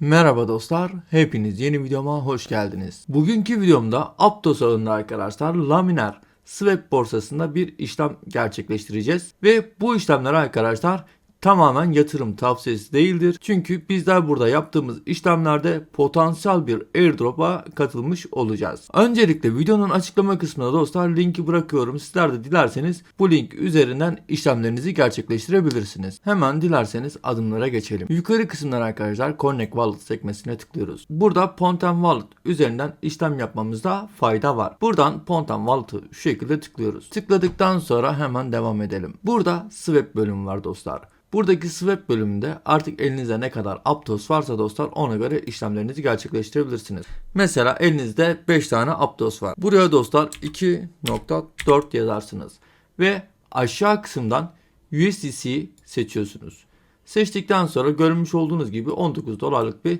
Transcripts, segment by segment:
Merhaba dostlar, hepiniz yeni videoma hoş geldiniz. Bugünkü videomda Aptos ağında arkadaşlar Laminer Swap borsasında bir işlem gerçekleştireceğiz. Ve bu işlemler arkadaşlar tamamen yatırım tavsiyesi değildir. Çünkü bizler burada yaptığımız işlemlerde potansiyel bir airdrop'a katılmış olacağız. Öncelikle videonun açıklama kısmına dostlar linki bırakıyorum. Sizler de dilerseniz bu link üzerinden işlemlerinizi gerçekleştirebilirsiniz. Hemen dilerseniz adımlara geçelim. Yukarı kısımdan arkadaşlar Connect Wallet sekmesine tıklıyoruz. Burada Ponten Wallet üzerinden işlem yapmamızda fayda var. Buradan Ponten Wallet'ı şu şekilde tıklıyoruz. Tıkladıktan sonra hemen devam edelim. Burada Swap bölümü var dostlar. Buradaki swap bölümünde artık elinizde ne kadar Aptos varsa dostlar ona göre işlemlerinizi gerçekleştirebilirsiniz. Mesela elinizde 5 tane Aptos var. Buraya dostlar 2.4 yazarsınız. Ve aşağı kısımdan USDC seçiyorsunuz. Seçtikten sonra görmüş olduğunuz gibi 19 dolarlık bir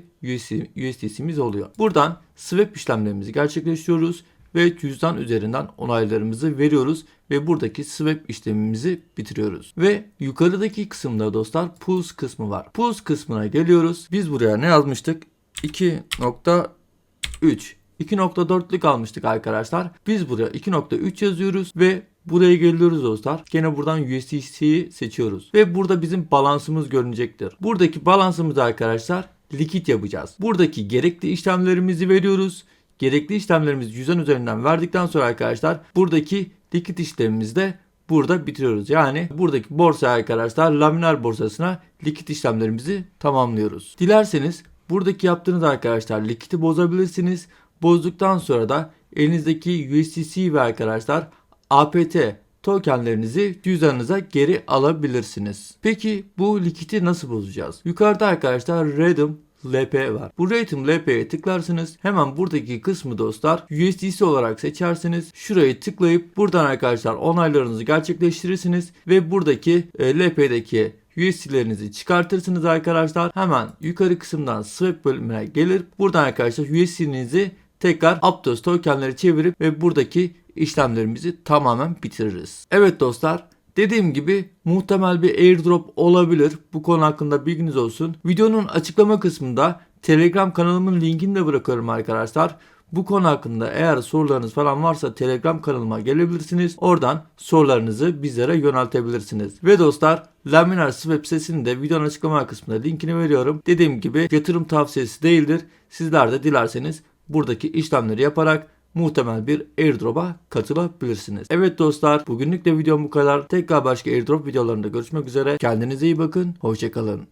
USDC'miz oluyor. Buradan swap işlemlerimizi gerçekleştiriyoruz ve cüzdan üzerinden onaylarımızı veriyoruz ve buradaki swap işlemimizi bitiriyoruz. Ve yukarıdaki kısımda dostlar pulse kısmı var. Pulse kısmına geliyoruz. Biz buraya ne yazmıştık? 2.3 2.4'lük almıştık arkadaşlar. Biz buraya 2.3 yazıyoruz ve buraya geliyoruz dostlar. Gene buradan USDC'yi seçiyoruz. Ve burada bizim balansımız görünecektir. Buradaki balansımızı arkadaşlar likit yapacağız. Buradaki gerekli işlemlerimizi veriyoruz. Gerekli işlemlerimizi cüzdan üzerinden verdikten sonra arkadaşlar buradaki likit işlemimizi de burada bitiriyoruz. Yani buradaki borsa arkadaşlar laminar borsasına likit işlemlerimizi tamamlıyoruz. Dilerseniz buradaki yaptığınız arkadaşlar likiti bozabilirsiniz. Bozduktan sonra da elinizdeki USDC ve arkadaşlar APT tokenlerinizi cüzdanınıza geri alabilirsiniz. Peki bu likiti nasıl bozacağız? Yukarıda arkadaşlar Redeem LP var. Bu Redeem LP'ye tıklarsınız. Hemen buradaki kısmı dostlar USDC olarak seçersiniz. Şurayı tıklayıp buradan arkadaşlar onaylarınızı gerçekleştirirsiniz ve buradaki e, LP'deki USD'lerinizi çıkartırsınız arkadaşlar. Hemen yukarı kısımdan swap bölümüne gelir. Buradan arkadaşlar USD'nizi tekrar Aptos tokenleri çevirip ve buradaki işlemlerimizi tamamen bitiririz. Evet dostlar Dediğim gibi muhtemel bir airdrop olabilir. Bu konu hakkında bilginiz olsun. Videonun açıklama kısmında Telegram kanalımın linkini de bırakıyorum arkadaşlar. Bu konu hakkında eğer sorularınız falan varsa Telegram kanalıma gelebilirsiniz. Oradan sorularınızı bizlere yöneltebilirsiniz. Ve dostlar Laminar Swap sitesinin de videonun açıklama kısmında linkini veriyorum. Dediğim gibi yatırım tavsiyesi değildir. Sizler de dilerseniz buradaki işlemleri yaparak muhtemel bir airdrop'a katılabilirsiniz. Evet dostlar bugünlük de videom bu kadar. Tekrar başka airdrop videolarında görüşmek üzere. Kendinize iyi bakın. Hoşçakalın.